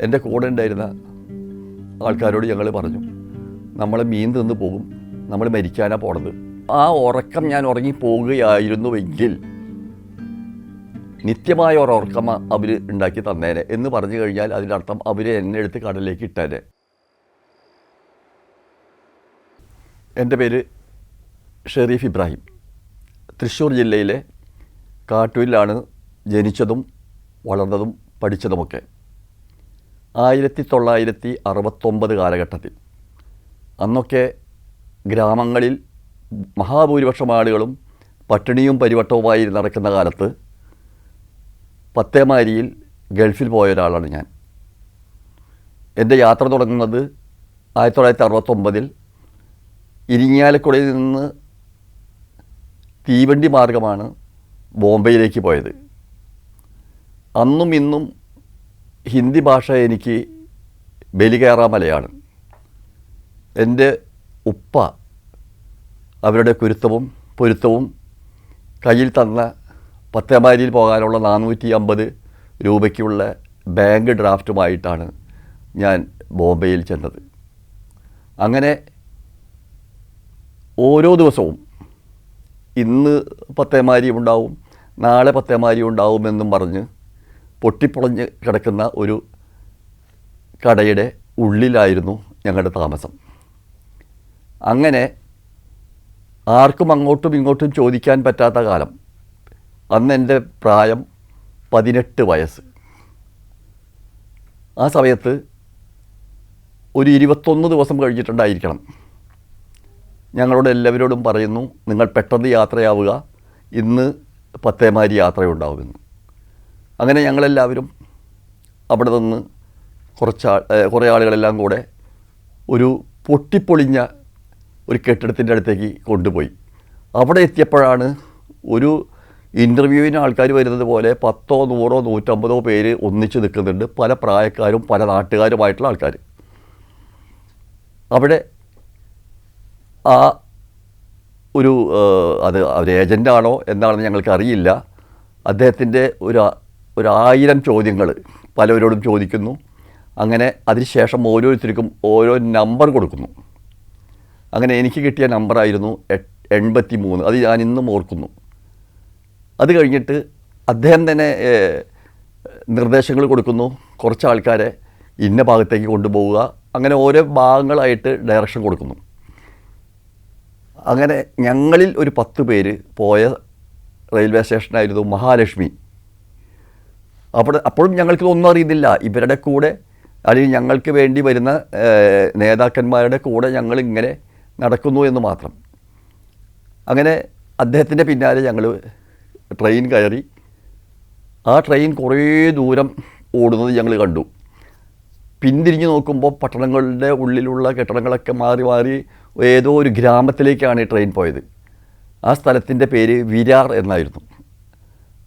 എന്റെ കൂടെ ഉണ്ടായിരുന്ന ആൾക്കാരോട് ഞങ്ങൾ പറഞ്ഞു നമ്മൾ മീൻ തിന്ന് പോകും. നമ്മൾ മരിക്കാനാണ് പോണത്. ആ ഉറക്കം ഞാൻ ഉറങ്ങി പോവുകയായിരുന്നുവെങ്കിൽ നിത്യമായ ഒരു ഉറക്കം അവർ ഉണ്ടാക്കി തന്നേനെ എന്ന് പറഞ്ഞു കഴിഞ്ഞാൽ അതിന്റെ അർത്ഥം അവർ എന്നെ എടുത്ത് കടലിലേക്ക് ഇട്ടേനെ. എന്റെ പേര് ഷെറീഫ് ഇബ്രാഹിം. തൃശ്ശൂർ ജില്ലയിലെ കാട്ടൂരിലാണ് ജനിച്ചതും വളർന്നതും പഠിച്ചതുമൊക്കെ. ആയിരത്തി തൊള്ളായിരത്തി അറുപത്തൊമ്പത് കാലഘട്ടത്തിൽ. അന്നൊക്കെ ഗ്രാമങ്ങളിൽ മഹാഭൂരിപക്ഷം ആളുകളും പട്ടിണിയും പരിവട്ടവുമായി നടക്കുന്ന കാലത്ത് പത്തേമാരിയിൽ ഗൾഫിൽ പോയ ഒരാളാണ് ഞാൻ. എന്റെ യാത്ര തുടങ്ങുന്നത് ആയിരത്തി തൊള്ളായിരത്തി അറുപത്തൊമ്പതിൽ ഇരിങ്ങാലക്കുടയിൽ നിന്ന് തീവണ്ടി മാർഗമാണ് ബോംബെയിലേക്ക് പോയത്. അന്നും ഇന്നും ഹിന്ദി ഭാഷ എനിക്ക് ബലികേറാമലയാണ് എന്റെ ഉപ്പ അവരുടെ കുരുത്തവും പൊരുത്തവും കയ്യിൽ തന്ന പത്തേമാരിയിൽ പോകാനുള്ള നാനൂറ്റി അമ്പത് രൂപയ്ക്കുള്ള ബാങ്ക് ഡ്രാഫ്റ്റുമായിട്ടാണ് ഞാൻ ബോംബെയിൽ ചെന്നത്. അങ്ങനെ ഓരോ ദിവസവും ഇന്ന് പത്തേമാരി ഉണ്ടാവും നാളെ പത്തേമാരി ഉണ്ടാവുമെന്നും പറഞ്ഞ് പൊട്ടിപ്പൊളഞ്ഞ് കിടക്കുന്ന ഒരു കടയുടെ ഉള്ളിലായിരുന്നു ഞങ്ങളുടെ താമസം. അങ്ങനെ ആർക്കും അങ്ങോട്ടും ഇങ്ങോട്ടും ചോദിക്കാൻ പറ്റാത്ത കാലം. അന്ന് എന്റെ പ്രായം പതിനെട്ട് വയസ്സ്. ആ സമയത്ത് ഒരു ഇരുപത്തൊന്ന് ദിവസം കഴിഞ്ഞിട്ടുണ്ടായിരിക്കണം. ഞങ്ങളോട് എല്ലാവരോടും പറയുന്നു നിങ്ങൾ പെട്ടെന്ന് യാത്രയാവുക. ഇന്ന് പത്തേമാരി യാത്രയുണ്ടാവുമെന്ന്. അങ്ങനെ ഞങ്ങളെല്ലാവരും അവിടെ നിന്ന് കുറച്ച് കുറേ ആളുകളെല്ലാം കൂടെ ഒരു പൊട്ടിപ്പൊളിഞ്ഞ ഒരു കെട്ടിടത്തിന്റെ അടുത്തേക്ക് കൊണ്ടുപോയി. അവിടെ എത്തിയപ്പോഴാണ് ഒരു ഇന്റർവ്യൂവിന് ആൾക്കാർ വരുന്നത് പോലെ പത്തോ നൂറോ നൂറ്റമ്പതോ പേര് ഒന്നിച്ച് നിൽക്കുന്നുണ്ട്. പല പ്രായക്കാരും പല നാട്ടുകാരുമായിട്ടുള്ള ആൾക്കാർ. അവിടെ ആ ഒരു അത് അവർ ഏജന്റാണോ എന്നാണെന്ന് ഞങ്ങൾക്ക് അറിയില്ല അദ്ദേഹത്തിന്റെ ഒരു ആ- ഒരു ആയിരം ചോദ്യങ്ങൾ പലവരോടും ചോദിക്കുന്നു. അങ്ങനെ അതിനുശേഷം ഓരോരുത്തർക്കും ഓരോ നമ്പർ കൊടുക്കുന്നു. അങ്ങനെ എനിക്ക് കിട്ടിയ നമ്പറായിരുന്നു എൺപത്തി മൂന്ന് അത് ഞാൻ ഇന്നും ഓർക്കുന്നു. അത് കഴിഞ്ഞിട്ട് അദ്ദേഹം തന്നെ നിർദ്ദേശങ്ങൾ കൊടുക്കുന്നു. കുറച്ച് ആൾക്കാരെ ഇന്ന ഭാഗത്തേക്ക് കൊണ്ടുപോവുക. അങ്ങനെ ഓരോ ഭാഗങ്ങളായിട്ട് ഡയറക്ഷൻ കൊടുക്കുന്നു. അങ്ങനെ ഞങ്ങളിൽ ഒരു പത്ത് പേര് പോയ റെയിൽവേ സ്റ്റേഷനായിരുന്നു മഹാലക്ഷ്മി. അവിടെ അപ്പോഴും ഞങ്ങൾക്ക് ഒന്നും അറിയുന്നില്ല. ഇവരുടെ കൂടെ അല്ലെങ്കിൽ ഞങ്ങൾക്ക് വേണ്ടി വരുന്ന നേതാക്കന്മാരുടെ കൂടെ ഞങ്ങൾ ഇങ്ങനെ നടക്കുന്നു എന്ന് മാത്രം. അങ്ങനെ അദ്ദേഹത്തിന്റെ പിന്നാലെ ഞങ്ങൾ ട്രെയിൻ കയറി. ആ ട്രെയിൻ കുറേ ദൂരം ഓടുന്നത് ഞങ്ങൾ കണ്ടു. പിന്തിരിഞ്ഞ് നോക്കുമ്പോൾ പട്ടണങ്ങളുടെ ഉള്ളിലുള്ള കെട്ടിടങ്ങളൊക്കെ മാറി മാറി ഏതോ ഒരു ഗ്രാമത്തിലേക്കാണ് ഈ ട്രെയിൻ പോയത്. ആ സ്ഥലത്തിന്റെ പേര് വിരാർ എന്നായിരുന്നു.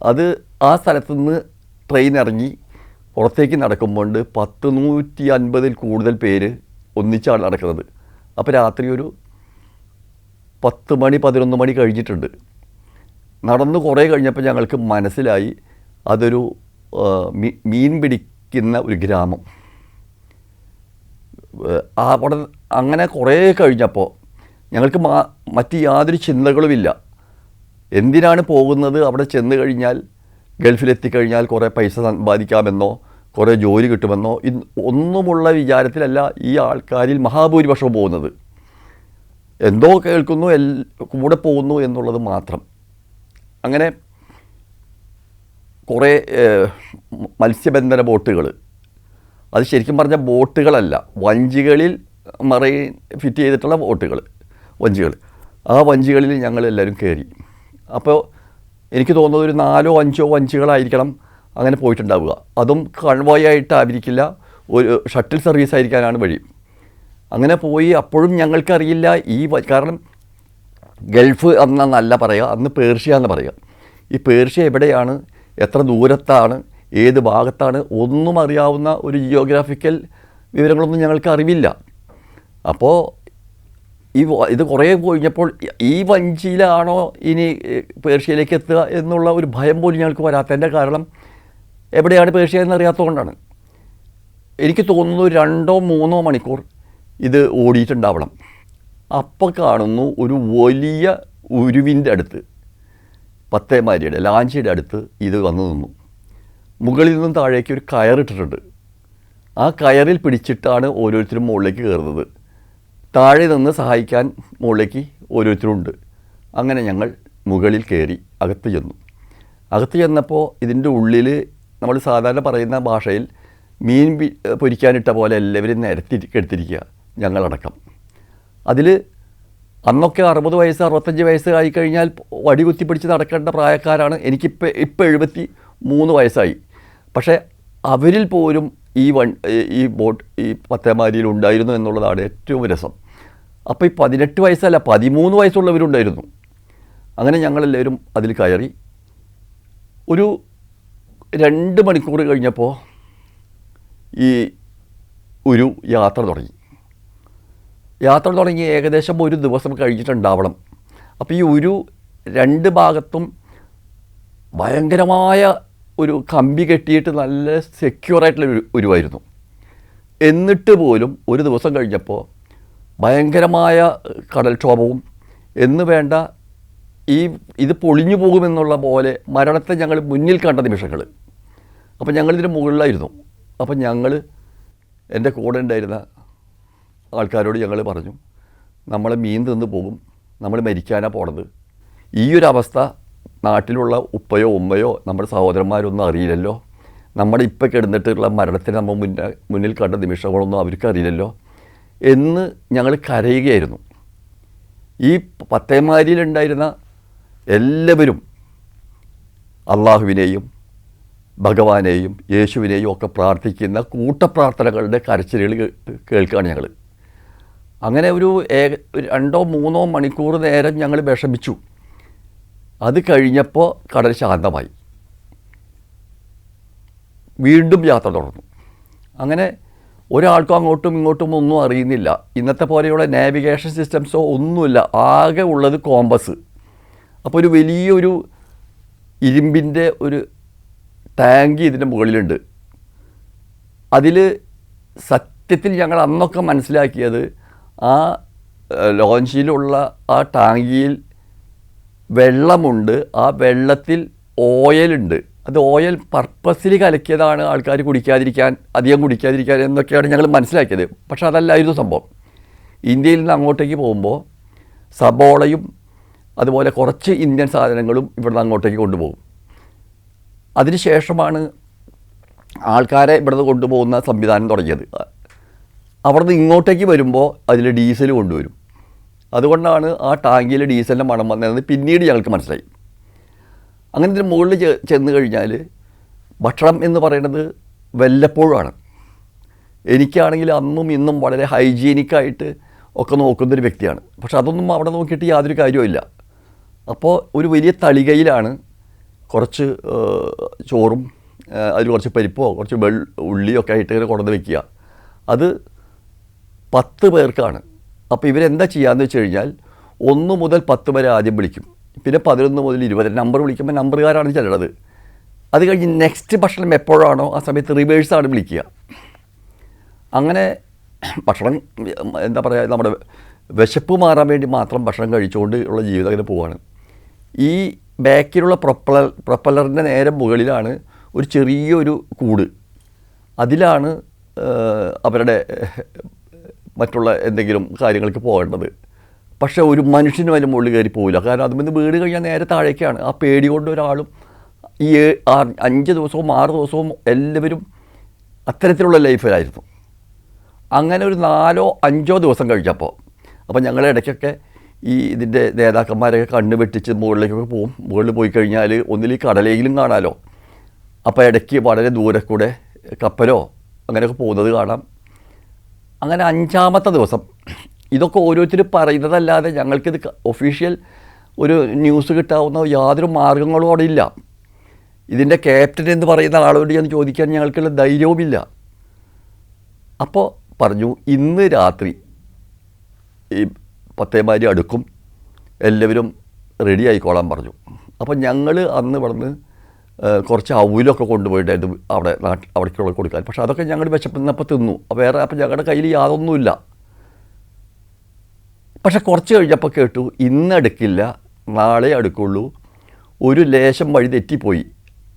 അത് ആ സ്ഥലത്തു നിന്ന് ട്രെയിൻ ഇറങ്ങി പുറത്തേക്ക് നടക്കുമ്പോൾ പത്ത് നൂറ്റി അൻപതിൽ കൂടുതൽ പേര് ഒന്നിച്ചാണ് നടക്കുന്നത്. അപ്പോൾ രാത്രി ഒരു പത്ത് മണി പതിനൊന്ന് മണി കഴിഞ്ഞിട്ടുണ്ട്. നടന്ന് കുറേ കഴിഞ്ഞപ്പോൾ ഞങ്ങൾക്ക് മനസ്സിലായി അതൊരു മീൻ പിടിക്കുന്ന ഒരു ഗ്രാമം. അവിടെ അങ്ങനെ കുറേ കഴിഞ്ഞപ്പോൾ ഞങ്ങൾക്ക് മറ്റ് യാതൊരു ചിന്തകളുമില്ല. എന്തിനാണ് പോകുന്നത്? അവിടെ ചെന്ന് കഴിഞ്ഞാൽ ഗൾഫിലെത്തിക്കഴിഞ്ഞാൽ കുറേ പൈസ സമ്പാദിക്കാമെന്നോ കുറേ ജോലി കിട്ടുമെന്നോ ഒന്നുമുള്ള വിചാരത്തിലല്ല ഈ ആൾക്കാരിൽ മഹാഭൂരിപക്ഷം പോകുന്നത്. എന്തോ കേൾക്കുന്നു എൽ കൂടെ പോകുന്നു എന്നുള്ളത് മാത്രം. അങ്ങനെ കുറേ മത്സ്യബന്ധന ബോട്ടുകൾ അത് ശരിക്കും പറഞ്ഞ ബോട്ടുകളല്ല വഞ്ചികളിൽ മറൈൻ ഫിറ്റ് ചെയ്തിട്ടുള്ള ബോട്ടുകൾ വഞ്ചികൾ ആ വഞ്ചികളിൽ ഞങ്ങൾ എല്ലാവരും കയറി. അപ്പോൾ എനിക്ക് തോന്നുന്നത് ഒരു നാലോ അഞ്ചോ വഞ്ചികളായിരിക്കണം അങ്ങനെ പോയിട്ടുണ്ടാവുക. അതും കൺവോയ് ആയിട്ടായിരിക്കില്ല ഒരു ഷട്ടിൽ സർവീസ് ആയിരിക്കാനാണ് വഴി. അങ്ങനെ പോയി അപ്പോഴും ഞങ്ങൾക്കറിയില്ല ഈ കാരണം ഗൾഫ് എന്നല്ല പറയുക അന്ന് പേർഷ്യ എന്ന് പറയുക. ഈ പേർഷ്യ എവിടെയാണ് എത്ര ദൂരത്താണ് ഏത് ഭാഗത്താണ് ഒന്നും അറിയാവുന്ന ഒരു ജിയോഗ്രാഫിക്കൽ വിവരങ്ങളൊന്നും ഞങ്ങൾക്ക് അറിവില്ല. അപ്പോൾ ഈ ഇത് കുറേ കഴിഞ്ഞപ്പോൾ ഈ വഞ്ചിയിലാണോ ഇനി പേർഷ്യയിലേക്ക് എത്തുക എന്നുള്ള ഒരു ഭയം പോലും ഞങ്ങൾക്ക് വരാത്തതിന്റെ കാരണം എവിടെയാണ് പേർഷ്യ എന്നറിയാത്തതുകൊണ്ടാണ്. എനിക്ക് തോന്നുന്നു രണ്ടോ മൂന്നോ മണിക്കൂർ ഇത് ഓടിയിട്ടുണ്ടാവണം. അപ്പോൾ കാണുന്നു ഒരു വലിയ ഉരുവിന്റെ അടുത്ത് പത്തേമാരിയുടെ ലാഞ്ചിയുടെ അടുത്ത് ഇത് വന്നു നിന്നു. മുകളിൽ നിന്നും താഴേക്ക് ഒരു കയറിട്ടിട്ടുണ്ട് ആ കയറിൽ പിടിച്ചിട്ടാണ് ഓരോരുത്തരും മുകളിലേക്ക് കയറുന്നത്. താഴെ നിന്ന് സഹായിക്കാൻ മുകളിലേക്ക് ഓരോരുത്തരുണ്ട്. അങ്ങനെ ഞങ്ങൾ മുകളിൽ കയറി അകത്ത് ചെന്നു. അകത്ത് ചെന്നപ്പോൾ ഇതിന്റെ ഉള്ളിൽ നമ്മൾ സാധാരണ പറയുന്ന ഭാഷയിൽ മീൻ പൊരിക്കാനിട്ട പോലെ എല്ലാവരും നിരത്തി എടുത്തിരിക്കുക ഞങ്ങളടക്കം. അതിൽ അന്നൊക്കെ അറുപത് വയസ്സ് അറുപത്തഞ്ച് വയസ്സ് ആയിക്കഴിഞ്ഞാൽ വടി കുത്തിപ്പിടിച്ച് നടക്കേണ്ട പ്രായക്കാരാണ് എനിക്കിപ്പോൾ ഇപ്പോൾ എഴുപത്തി മൂന്ന് വയസ്സായി. പക്ഷേ അവരിൽ പോലും ഈ വൺ ഈ ബോട്ട് ഈ പത്തേമാരിയിൽ ഉണ്ടായിരുന്നു എന്നുള്ളതാണ് ഏറ്റവും രസം. അപ്പോൾ ഈ പതിനെട്ട് വയസ്സല്ല പതിമൂന്ന് വയസ്സുള്ളവരുണ്ടായിരുന്നു. അങ്ങനെ ഞങ്ങളെല്ലാവരും അതിൽ കയറി. ഒരു രണ്ട് മണിക്കൂർ കഴിഞ്ഞപ്പോൾ ഈ ഒരു യാത്ര തുടങ്ങി. യാത്ര തുടങ്ങി ഏകദേശം ഒരു ദിവസം കഴിഞ്ഞിട്ടുണ്ടാവണം. അപ്പോൾ ഈ ഒരു രണ്ട് ഭാഗത്തും ഭയങ്കരമായ ഒരു കമ്പി കെട്ടിയിട്ട് നല്ല സെക്യൂറായിട്ടുള്ള ഒരു ഉരുവായിരുന്നു എന്നിട്ട് പോലും ഒരു ദിവസം കഴിഞ്ഞപ്പോൾ ഭയങ്കരമായ കടൽക്ഷോഭവും. എന്ന് വേണ്ട ഈ ഇത് പൊളിഞ്ഞു പോകുമെന്നുള്ള പോലെ മരണത്തെ ഞങ്ങൾ മുന്നിൽ കണ്ട നിമിഷങ്ങൾ. അപ്പോൾ ഞങ്ങളിതിന് മുകളിലായിരുന്നു. അപ്പം ഞങ്ങൾ എന്റെ കൂടെ ഉണ്ടായിരുന്ന ആൾക്കാരോട് ഞങ്ങൾ പറഞ്ഞു നമ്മൾ മീൻ തിന്ന് പോകും. നമ്മൾ മരിക്കാനാണ് പോണത്. ഈ ഒരു അവസ്ഥ നാട്ടിലുള്ള ഉപ്പയോ ഉമ്മയോ നമ്മുടെ സഹോദരന്മാരൊന്നും അറിയില്ലല്ലോ. നമ്മുടെ ഇപ്പം കിടന്നിട്ടുള്ള മരണത്തിന് നമ്മൾ മുന്നേ മുന്നിൽ കണ്ട നിമിഷങ്ങളൊന്നും അവർക്ക് അറിയില്ലല്ലോ എന്ന് ഞങ്ങൾ കരയുകയായിരുന്നു. ഈ പത്തേമാരിയിലുണ്ടായിരുന്ന എല്ലാവരും അള്ളാഹുവിനെയും ഭഗവാനെയും യേശുവിനെയും ഒക്കെ പ്രാർത്ഥിക്കുന്ന കൂട്ടപ്രാർത്ഥനകളുടെ കരച്ചിലുകൾ കേൾക്കുകയാണ് ഞങ്ങൾ അങ്ങനെ ഒരു ഏക രണ്ടോ മൂന്നോ മണിക്കൂർ നേരം ഞങ്ങൾ വിഷമിച്ചു. അത് കഴിഞ്ഞപ്പോൾ കടൽ ശാന്തമായി. വീണ്ടും യാത്ര തുടർന്നു. അങ്ങനെ ഒരാൾക്കും അങ്ങോട്ടും ഇങ്ങോട്ടും ഒന്നും അറിയുന്നില്ല. ഇന്നത്തെ പോലെയുള്ള നാവിഗേഷൻ സിസ്റ്റംസോ ഒന്നുമില്ല. ആകെ ഉള്ളത് കോമ്പസ് അപ്പോൾ ഒരു വലിയൊരു ഇരുമ്പിന്റെ ഒരു ടാങ്ക് ഇതിന്റെ മുകളിലുണ്ട്. അതിൽ സത്യത്തിൽ ഞങ്ങൾ അന്നൊക്കെ മനസ്സിലാക്കിയത് ആ ലോഞ്ചിലുള്ള ആ ടാങ്കിയിൽ വെള്ളമുണ്ട്. ആ വെള്ളത്തിൽ ഓയിലുണ്ട്. അത് ഓയിൽ പർപ്പസിൽ കലക്കിയതാണ് ആൾക്കാർ കുടിക്കാതിരിക്കാൻ അധികം കുടിക്കാതിരിക്കാൻ എന്നൊക്കെയാണ് ഞങ്ങൾ മനസ്സിലാക്കിയത്. പക്ഷെ അതല്ലായിരുന്നു സംഭവം. ഇന്ത്യയിൽ നിന്ന് അങ്ങോട്ടേക്ക് പോകുമ്പോൾ സബോളയും അതുപോലെ കുറച്ച് ഇന്ത്യൻ സാധനങ്ങളും ഇവിടുന്ന് അങ്ങോട്ടേക്ക് കൊണ്ടുപോകും. അതിനുശേഷമാണ് ആൾക്കാരെ ഇവിടുന്ന് കൊണ്ടുപോകുന്ന സംവിധാനം തുടങ്ങിയത്. അവിടുന്ന് ഇങ്ങോട്ടേക്ക് വരുമ്പോൾ അതിൽ ഡീസൽ കൊണ്ടുവരും. അതുകൊണ്ടാണ് ആ ടാങ്കിയിൽ ഡീസലിന്റെ മണം വന്നതെന്ന് പിന്നീട് ഞങ്ങൾക്ക് മനസ്സിലായി. അങ്ങനെ ഇതിന് മുകളിൽ ചെന്ന് കഴിഞ്ഞാൽ ഭക്ഷണം എന്ന് പറയുന്നത് വല്ലപ്പോഴാണ്. എനിക്കാണെങ്കിൽ അന്നും ഇന്നും വളരെ ഹൈജീനിക്കായിട്ട് ഒക്കെ നോക്കുന്നൊരു വ്യക്തിയാണ്. പക്ഷെ അതൊന്നും അവിടെ നോക്കിയിട്ട് യാതൊരു കാര്യവുമില്ല അപ്പോൾ ഒരു വലിയ തളികയിലാണ് കുറച്ച് ചോറും അതിൽ കുറച്ച് പരിപ്പോ കുറച്ച് വെൾ ഉള്ളിയൊക്കെ ആയിട്ട് ഇങ്ങനെ കൊണ്ടുവന്ന് വെക്കുക. അത് പത്ത് പേർക്കാണ്. അപ്പോൾ ഇവരെന്താ ചെയ്യാന്ന് വെച്ച് കഴിഞ്ഞാൽ ഒന്ന് മുതൽ പത്ത് വരെ ആദ്യം വിളിക്കും. പിന്നെ പതിനൊന്ന് മുതൽ ഇരുപത് നമ്പർ വിളിക്കുമ്പോൾ നമ്പറുകാരാണ് ചെല്ലണത്. അത് കഴിഞ്ഞ് നെക്സ്റ്റ് ഭക്ഷണം എപ്പോഴാണോ ആ സമയത്ത് റിവേഴ്സാണ് വിളിക്കുക. അങ്ങനെ ഭക്ഷണം എന്താ പറയുക നമ്മുടെ വിശപ്പ് മാറാൻ വേണ്ടി മാത്രം ഭക്ഷണം കഴിച്ചുകൊണ്ട് ഉള്ള ജീവിതം അങ്ങനെ പോവാണ്. ഈ ബാക്കിലുള്ള പ്രൊപ്പലർ പ്രൊപ്പലറിന്റെ നേരെ മുകളിലാണ് ഒരു ചെറിയൊരു കൂട്. അതിലാണ് അവരുടെ മറ്റുള്ള എന്തെങ്കിലും കാര്യങ്ങൾക്ക് പോകേണ്ടത്. പക്ഷേ ഒരു മനുഷ്യന് വല്ല മുകളിൽ കയറി പോവില്ല. കാരണം അതുമെന്ന് വീട് കഴിഞ്ഞാൽ നേരെ താഴേക്കാണ്. ആ പേടി കൊണ്ട് ഒരാളും ഈ അഞ്ച് ദിവസവും ആറ് ദിവസവും എല്ലാവരും അത്തരത്തിലുള്ള ലൈഫിലായിരുന്നു. അങ്ങനെ ഒരു നാലോ അഞ്ചോ ദിവസം കഴിച്ചപ്പോൾ അപ്പോൾ ഞങ്ങളുടെ ഇടയ്ക്കൊക്കെ ഈ ഇതിന്റെ നേതാക്കന്മാരൊക്കെ കണ്ണ് വെട്ടിച്ച് മുകളിലേക്കൊക്കെ പോകും മുകളിൽ പോയി കഴിഞ്ഞാൽ ഒന്നിൽ കടലെങ്കിലും കാണാമല്ലോ അപ്പോൾ ഇടയ്ക്ക് വളരെ ദൂരെ കൂടെ കപ്പലോ അങ്ങനെയൊക്കെ പോകുന്നത് കാണാം. അങ്ങനെ അഞ്ചാമത്തെ ദിവസം ഇതൊക്കെ ഓരോരുത്തർ പറയുന്നതല്ലാതെ ഞങ്ങൾക്കിത് ഒഫീഷ്യൽ ഒരു ന്യൂസ് കിട്ടാവുന്ന യാതൊരു മാർഗങ്ങളും അവിടെ ഇല്ല. ഇതിന്റെ ക്യാപ്റ്റൻ എന്ന് പറയുന്ന ആളോട് ഞാൻ ചോദിക്കാൻ ഞങ്ങൾക്കുള്ള ധൈര്യവുമില്ല. അപ്പോൾ പറഞ്ഞു ഇന്ന് രാത്രി ഈ പത്തേമാരി അടുക്കും. എല്ലാവരും റെഡി ആയിക്കോളാൻ പറഞ്ഞു. അപ്പോൾ ഞങ്ങൾ അന്ന് ഇവിടുന്ന് കുറച്ച് അവലൊക്കെ കൊണ്ടുപോയിട്ടായിരുന്നു അവിടെ നാട്ടിൽ അവിടേക്കുള്ള കൊടുക്കാൻ. പക്ഷേ അതൊക്കെ ഞങ്ങൾ വിശപ്പുന്നപ്പോൾ തിന്നു. വേറെ അപ്പം ഞങ്ങളുടെ കയ്യിൽ യാതൊന്നുമില്ല. പക്ഷെ കുറച്ച് കഴിഞ്ഞപ്പോൾ കേട്ടു ഇന്ന് എടുക്കില്ല നാളെ എടുക്കുള്ളൂ ഒരു ലേശം വഴി തെറ്റിപ്പോയി.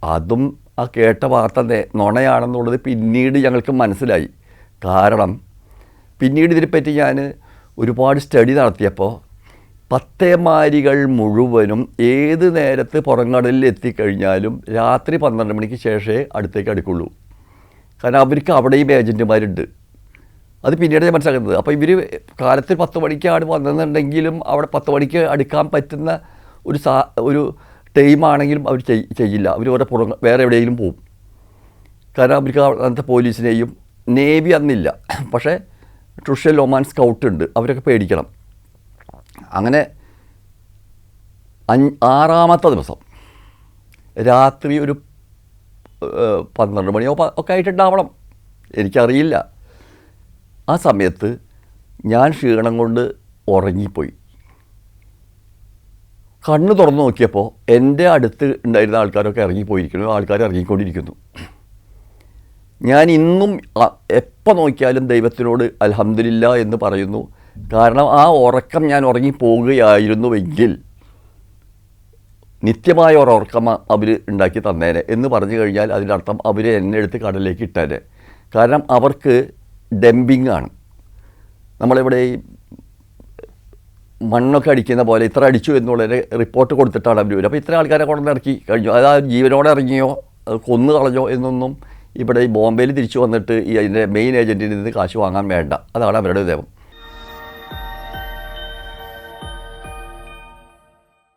അതും ആ കേട്ട വാർത്ത നുണയാണെന്നുള്ളത് പിന്നീട് ഞങ്ങൾക്ക് മനസ്സിലായി. കാരണം പിന്നീട് ഇതിനെപ്പറ്റി ഞാൻ ഒരുപാട് സ്റ്റഡി നടത്തിയപ്പോൾ പത്തേമാരികൾ മുഴുവനും ഏത് നേരത്ത് പുറംകടലിൽ എത്തിക്കഴിഞ്ഞാലും രാത്രി പന്ത്രണ്ട് മണിക്ക് ശേഷമേ അടുത്തേക്ക് അടുക്കുള്ളൂ. കാരണം അവർക്ക് അവിടെയും ഏജന്റുമാരുണ്ട് അത് പിന്നീട് ഞാൻ മനസ്സിലാക്കുന്നത്. അപ്പോൾ ഇവർ കാലത്ത് പത്ത് മണിക്കാണ് വന്നതെന്നുണ്ടെങ്കിലും അവിടെ പത്ത് മണിക്ക് അടുക്കാൻ പറ്റുന്ന ഒരു സാ ഒരു ടൈമാണെങ്കിലും അവർ ചെയ്- ചെയ്യില്ല. അവർ ഓരോ പുറം വേറെ എവിടെയെങ്കിലും പോകും കാരണം അവർക്ക് അന്നത്തെ പോലീസിനെയും നേവി അന്നില്ല. പക്ഷേ ട്രുഷ്യൽ ഒമാൻ സ്കൗട്ട് ഉണ്ട് അവരൊക്കെ പേടിക്കണം. അങ്ങനെ അഞ്ച് ആറാമത്തെ ദിവസം രാത്രി ഒരു പന്ത്രണ്ട് മണിയോ ഒക്കെ ആയിട്ടുണ്ടാവണം. എനിക്കറിയില്ല. ആ സമയത്ത് ഞാൻ ക്ഷീണം കൊണ്ട് ഉറങ്ങിപ്പോയി. കണ്ണ് തുറന്നു നോക്കിയപ്പോൾ എന്റെ അടുത്ത് ഉണ്ടായിരുന്ന ആൾക്കാരൊക്കെ ഇറങ്ങിപ്പോയിരിക്കുന്നു. ആൾക്കാർ ഇറങ്ങിക്കൊണ്ടിരിക്കുന്നു. ഞാൻ ഇന്നും എപ്പോൾ നോക്കിയാലും ദൈവത്തിനോട് അലഹമില്ല എന്ന് പറയുന്നു. കാരണം ആ ഉറക്കം ഞാൻ ഉറങ്ങിപ്പോവുകയായിരുന്നുവെങ്കിൽ നിത്യമായ ഒരു ഉറക്കം അവർ ഉണ്ടാക്കി തന്നേനെ എന്ന് പറഞ്ഞു കഴിഞ്ഞാൽ അതിന്റെ അർത്ഥം അവർ എന്നെ എടുത്ത് കടലിലേക്ക് ഇട്ടേനെ. കാരണം അവർക്ക് ഡംപിങ് ആണ് നമ്മളിവിടെ ഈ മണ്ണൊക്കെ അടിക്കുന്ന പോലെ ഇത്ര അടിച്ചു എന്നുള്ള റിപ്പോർട്ട് കൊടുത്തിട്ടാണ് അവർ വരും അപ്പോൾ ഇത്ര ആൾക്കാരെ കൊണ്ടുവന്ന് ഇറക്കി കഴിഞ്ഞു. അത് ആ ജീവനോടെ ഇറങ്ങിയോ? അത് കൊന്നു കളഞ്ഞോ എന്നൊന്നും ഇവിടെ ഈ ബോംബെയിൽ തിരിച്ചു വന്നിട്ട് ഈ അതിന്റെ മെയിൻ ഏജന്റിൽ നിന്ന് കാശ് വാങ്ങാൻ വേണ്ട. അതാണ് അവരുടെ നിയമം